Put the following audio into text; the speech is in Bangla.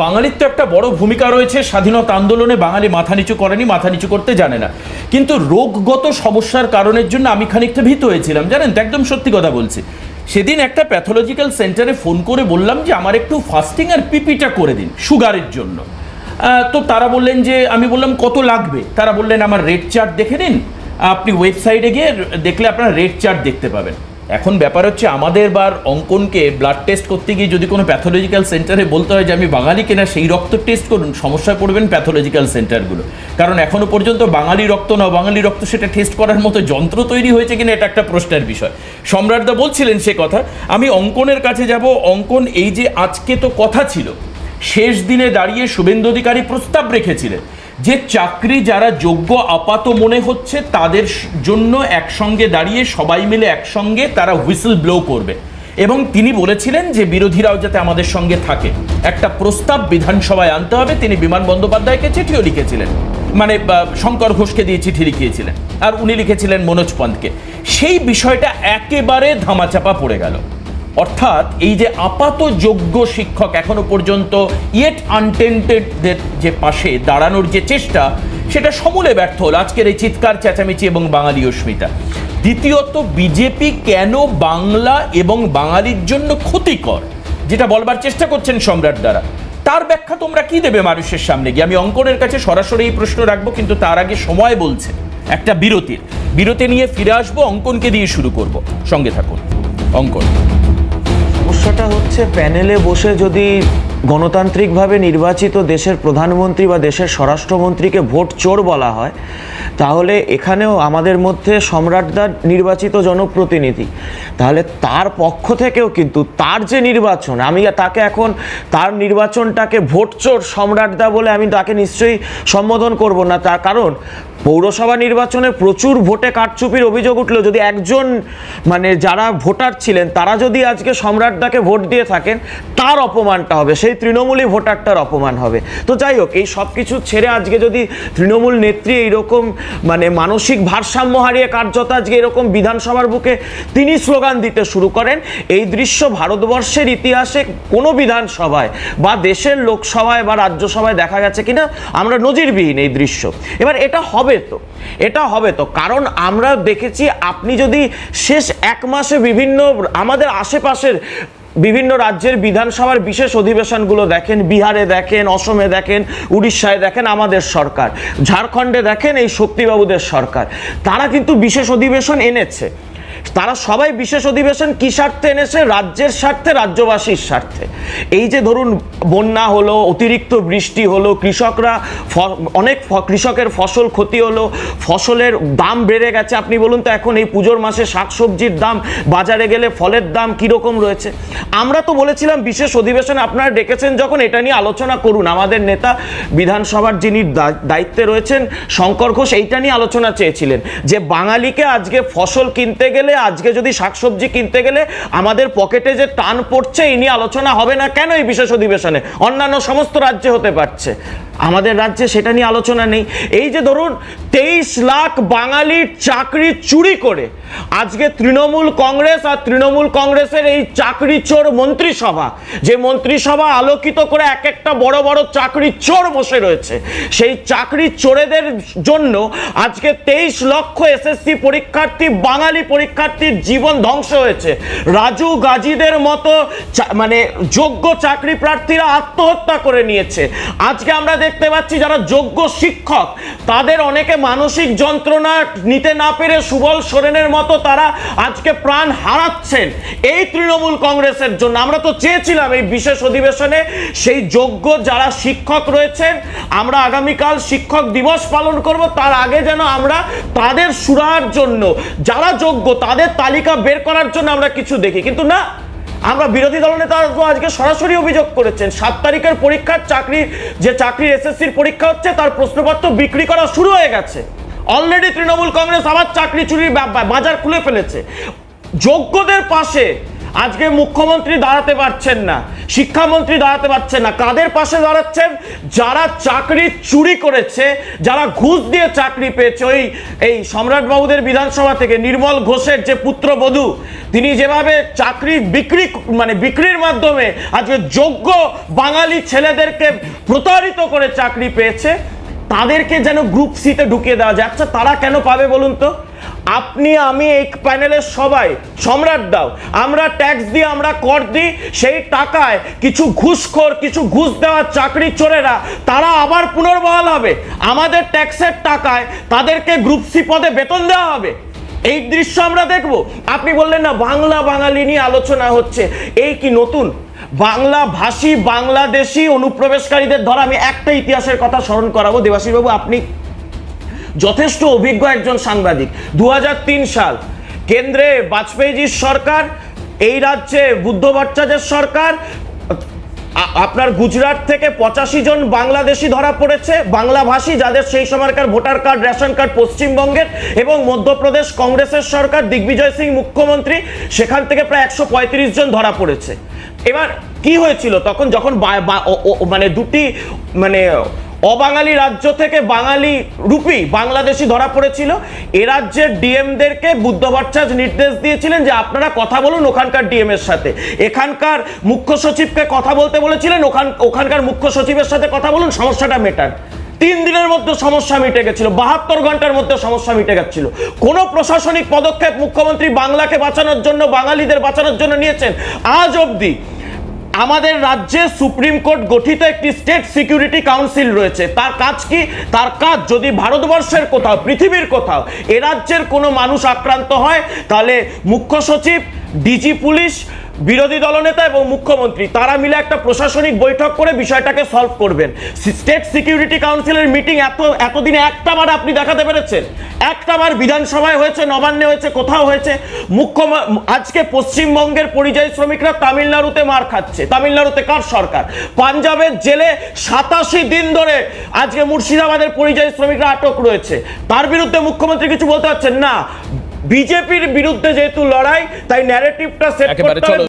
বাঙালির তো একটা বড় ভূমিকা রয়েছে স্বাধীনতা আন্দোলনে, বাঙালি মাথা নিচু করেনি, মাথা নিচু করতে জানে না। কিন্তু রোগগত সমস্যার কারণের জন্য আমি খানিকটা ভীত হয়েছিলাম, জানেন তো, একদম সত্যি কথা বলছি। সেদিন একটা প্যাথোলজিক্যাল সেন্টারে ফোন করে বললাম যে, আমার একটু ফাস্টিং আর পিপিটা করে দিন সুগারের জন্য। তো তারা বললেন যে, আমি বললাম, কত লাগবে? তারা বললেন, আমার রেট চার্ট দেখে নিন, আপনি ওয়েবসাইটে গিয়ে দেখলে আপনার রেট চার্ট দেখতে পাবেন। এখন ব্যাপার হচ্ছে আমাদের বার অঙ্কনকে ব্লাড টেস্ট করতে গিয়ে যদি কোনো প্যাথোলজিক্যাল সেন্টারে বলতে হয় যে আমি বাঙালি কিনা, সেই রক্ত টেস্ট করুন, সমস্যায় পড়বেন প্যাথোলজিক্যাল সেন্টারগুলো কারণ এখনও পর্যন্ত বাঙালি রক্ত না, বাঙালি রক্ত সেটা টেস্ট করার মতো যন্ত্র তৈরি হয়েছে কিনা, এটা একটা প্রশ্নের বিষয়। সম্রাটদা বলছিলেন সে কথা, আমি অঙ্কনের কাছে যাব, অঙ্কন এই যে আজকে তো কথা ছিল, শেষ দিনে দাঁড়িয়ে শুভেন্দু অধিকারী প্রস্তাব রেখেছিলেন। যে চাকরি যারা যোগ্য আপাত মনে হচ্ছে, তাদের জন্য একসঙ্গে দাঁড়িয়ে সবাই মিলে একসঙ্গে তারা হুইসেল ব্লো করবে। এবং তিনি বলেছিলেন যে বিরোধীরাও যাতে আমাদের সঙ্গে থাকে। একটা প্রস্তাব বিধানসভায় আনতে হবে, তিনি বিমান বন্দ্যোপাধ্যায়কে চিঠিও লিখেছিলেন। মানে শঙ্কর ঘোষকে দিয়ে চিঠি লিখিয়েছিলেন। আর উনি লিখেছিলেন মনোজ পন্তকে সেই বিষয়টা একেবারে ধামাচাপা পড়ে গেল। অর্থাৎ এই যে আপাত যোগ্য শিক্ষক এখনও পর্যন্ত ইয়েট আনটেন্টেডদের যে পাশে দাঁড়ানোর যে চেষ্টা, সেটা সমূলে ব্যর্থ হল। আজকের এই চিৎকার, চেঁচামেচি এবং বাঙালি অস্মিতা। দ্বিতীয়ত বিজেপি কেন বাংলা এবং বাঙালির জন্য ক্ষতিকর? যেটা বলবার চেষ্টা করছেন সম্রাট দ্বারা। তার ব্যাখ্যা তোমরা কি দেবে মানুষের সামনে গিয়ে? আমি অঙ্কনের কাছে সরাসরি এই প্রশ্ন রাখব, কিন্তু তার আগে সময় বলছে একটা বিরতির। বিরতি নিয়ে ফিরে আসব, অঙ্কনকে দিয়ে শুরু করব। সঙ্গে থাকুন। অঙ্কন। সমস্যাটা হচ্ছে প্যানেলে বসে যদি গণতান্ত্রিকভাবে নির্বাচিত দেশের প্রধানমন্ত্রী বা দেশের স্বরাষ্ট্রমন্ত্রীকে ভোট চোর বলা হয়, তাহলে এখানেও আমাদের মধ্যে সম্রাটদার নির্বাচিত জনপ্রতিনিধি। তাহলে তার পক্ষ থেকেও কিন্তু তার যে নির্বাচন, আমি তাকে এখন তার নির্বাচনটাকে ভোট চোর সম্রাটদা বলে আমি তাকে নিশ্চয়ই সম্বোধন করব না। তার কারণ পৌরসভা নির্বাচনে প্রচুর ভোটে কারচুপির অভিযোগ উঠল। যদি একজন মানে যারা ভোটার ছিলেন, তারা যদি আজকে সম্রাটদাকে ভোট দিয়ে থাকেন, তার অপমানটা হবে। সেই তৃণমূলই ভোটারটার অপমান হবে। তো যাই হোক, এই সব কিছু ছেড়ে আজকে যদি তৃণমূল নেত্রী এইরকম মানে মানসিক ভারসাম্য হারিয়ে কার্যত আজকে এরকম বিধানসভার বুকে তিনি স্লোগান দিতে শুরু করেন, এই দৃশ্য ভারতবর্ষের ইতিহাসে কোনো বিধানসভায় বা দেশের লোকসভায় বা রাজ্যসভায় দেখা গেছে কিনা, আমরা নজিরবিহীন এই দৃশ্য। এবার এটা হবে তো? এটা হবে তো। কারণ আমরা দেখেছি আপনি যদি শেষ এক মাসে বিভিন্ন আমাদের আশেপাশের বিভিন্ন রাজ্যের বিধানসভার বিশেষ অধিবেশনগুলো দেখেন, বিহারে দেখেন, অসমে দেখেন, উড়িষ্যায় দেখেন আমাদের সরকার, ঝাড়খণ্ডে দেখেন এই শক্তিবাবুদের সরকার, তারা কিন্তু বিশেষ অধিবেশন এনেছে। তারা সবাই বিশেষ অধিবেশন কি স্বার্থে এনেছে? রাজ্যের স্বার্থে, রাজ্যবাসীর স্বার্থে? এই যে ধরুন, বন্যা হলো, অতিরিক্ত বৃষ্টি হলো, কৃষকরা অনেক কৃষকের ফসল ক্ষতি হলো, ফসলের দাম বেড়ে গেছে। আপনি বলুন তো, এখন এই পুজোর মাসে শাকসবজির দাম, বাজারে গেলে ফলের দাম কীরকম রয়েছে? আমরা তো বলেছিলাম বিশেষ অধিবেশনে আপনারা ডেকেছেন যখন, এটা নিয়ে আলোচনা করুন। আমাদের নেতা বিধানসভার যিনি দায়িত্বে রয়েছেন, শঙ্কর ঘোষ, এইটা নিয়ে আলোচনা চেয়েছিলেন যে, বাঙালিকে আজকে ফসল কিনতে গেলে আজকে যদি শাকসবজি কিনতে গেলে আমাদের পকেটে যে টান পড়ছে এই নিয়ে আলোচনা হবে না কেন এই বিশেষ অধিবেশনে? অন্যান্য সমস্ত রাজ্যে হতে পারছে। আমাদের রাজ্যে সেটা নিয়ে আলোচনা নেই। এই যে ধরুন, তেইশ লাখ বাঙালির চাকরি চুরি করে। আজকে তৃণমূল কংগ্রেস আর তৃণমূল কংগ্রেসের এই চাকরি চোর মন্ত্রিসভা, যে মন্ত্রিসভা আলোকিত করে এক একটা বড় বড় চাকরি চোর বসে রয়েছে। সেই চাকরি চোরেদের জন্য আজকে তেইশ লক্ষ এসএসসি পরীক্ষার্থী, বাঙালি পরীক্ষার্থীর জীবন ধ্বংস হয়েছে। রাজু গাজীদের মতো মানে যোগ্য চাকরি প্রার্থীরা আত্মহত্যা করে নিয়েছে। আজকে আমরা দেখতে পাচ্ছি যারা যোগ্য শিক্ষক, তাদের অনেকে মানসিক যন্ত্রণা নিতে না পেরে সুবল সোরেনের মতো তারা আজকে প্রাণ হারাচ্ছেন এই তৃণমূল কংগ্রেসের জন্য। আমরা তো চেয়েছিলাম এই বিশেষ অধিবেশনে সেই যোগ্য যারা শিক্ষক রয়েছেন, আমরা আগামীকাল শিক্ষক দিবস পালন করব, তার আগে যেন আমরা তাদের সুরাহার জন্য, যারা যোগ্য তাদের তালিকা বের করার জন্য আমরা কিছু দেখি। কিন্তু না আমরা বিরোধী দলনেতা আজকে সরাসরি অভিযোগ করেছেন। সাত তারিখের পরীক্ষার চাকরি, যে চাকরির এসএসসির পরীক্ষা হচ্ছে, তার প্রশ্নপত্র বিক্রি করা শুরু হয়ে গেছে। অলরেডি তৃণমূল কংগ্রেস আবার চাকরি চুরির বাজার খুলে ফেলেছে। যোগ্যদের পাশে আজকে মুখ্যমন্ত্রী দাঁড়াতে পারছেন না, শিক্ষামন্ত্রী দাঁড়াতে পারছেন না। কাদের পাশে দাঁড়াচ্ছেন? যারা চাকরি চুরি করেছে, যারা ঘুষ দিয়ে চাকরি পেয়েছে, ওই, এই সম্রাট বাবুদের বিধানসভা থেকে নির্মল ঘোষের যে পুত্রবধূ তিনি যেভাবে চাকরি বিক্রি মানে বিক্রির মাধ্যমে আজকে যোগ্য বাঙালি ছেলেদেরকে প্রতারিত করে চাকরি পেয়েছে, তাদেরকে যেন গ্রুপ সিতে ঢুকিয়ে দেওয়া যায়। আচ্ছা তারা কেন পাবে বলুন তো? আপনি, আমি এই প্যানেলের সবাই, সম্রাট দাও। আমরা ট্যাক্স দিই, আমরা কর দিই, সেই টাকায় কিছু ঘুষখোর, কিছু ঘুষ দেওয়া চাকরি চোরেরা, তারা আবার পুনর্বহাল হবে। আমাদের ট্যাক্সের টাকায় তাদেরকে গ্রুপ সি পদে বেতন দেওয়া হবে। এই দৃশ্য আমরা দেখব। আপনি বললেন না, বাংলা বাঙালি নিয়ে আলোচনা হচ্ছে। এই কি নতুন? বাংলা ভাষী, বাংলাদেশি অনুপ্রবেশকারীদের ধরা আমি একটা ইতিহাসের কথা স্মরণ করাবো। দেবাশিস বাবু আপনি যথেষ্ট অভিজ্ঞ একজন সাংবাদিক। দু হাজার তিন সাল, কেন্দ্রে বাজপেয়ীজির সরকার, এই রাজ্যে বুদ্ধ ভট্টাচার্যের সরকার আপনার গুজরাট থেকে পঁচাশি জন বাংলাদেশি ধরা পড়েছে, বাংলাভাষী যাদের সেই সময়কার ভোটার কার্ড, রেশন কার্ড পশ্চিমবঙ্গের এবং মধ্যপ্রদেশ কংগ্রেসের সরকার, দিগ্বিজয় সিং মুখ্যমন্ত্রী, সেখান থেকে প্রায় একশো পঁয়ত্রিশ জন ধরা পড়েছে। এবার কি হয়েছিল তখন যখন মানে দুটি মানে অবাঙালি রাজ্য থেকে বাঙালি রূপী বাংলাদেশি ধরা পড়েছিল। এ রাজ্যের ডিএমদেরকে বুদ্ধ ভট্টাচার্য নির্দেশ দিয়েছিলেন যে আপনারা কথা বলুন ওখানকার ডিএম এর সাথে। এখানকার মুখ্য সচিবকে কথা বলতে বলেছিলেন, ওখান, ওখানকার মুখ্য সচিবের সাথে কথা বলুন, সমস্যাটা মেটান। তিন দিনের মধ্যে সমস্যা মিটে গেছিল, বাহাত্তর ঘণ্টার মধ্যে সমস্যা মিটে গেছিল। কোন প্রশাসনিক পদক্ষেপ মুখ্যমন্ত্রী বাংলাকে বাঁচানোর জন্য, বাঙালিদের বাঁচানোর জন্য নিয়েছেন? আজ অবধি আমাদের রাজ্যে সুপ্রিম কোর্ট গঠিত একটি স্টেট সিকিউরিটি কাউন্সিল রয়েছে। তার কাজ কি? তার কাজ যদি ভারতবর্ষের কোথাও, পৃথিবীর কোথাও এ রাজ্যের কোনো মানুষ আক্রান্ত হয়, তাহলে মুখ্য সচিব, ডিজি পুলিশ বিরোধী দলনেতা এবং মুখ্যমন্ত্রী তারা মিলে একটা প্রশাসনিক বৈঠক করে বিষয়টাকে সলভ করবেন। স্টেট সিকিউরিটি কাউন্সিলের মিটিং এত এতদিনে একটা বার আপনি দেখাতে পেরেছেন। একটা বার বিধানসভায় হয়েছে নবান্নে হয়েছে কোথাও হয়েছে। মুখ্য আজকে পশ্চিমবঙ্গের পরিযায়ী শ্রমিকরা তামিলনাড়ুতে মার খাচ্ছে। তামিলনাড়ুতে কার সরকার? পাঞ্জাবের জেলে সাতাশি দিন ধরে আজকে মুর্শিদাবাদের পরিযায়ী শ্রমিকরা আটক রয়েছে। তার বিরুদ্ধে মুখ্যমন্ত্রী কিছু বলতে পারছেন না। বিজেপির বিরুদ্ধে যেহেতু লড়াই তাই ন্যারেটিভটা সেট করতে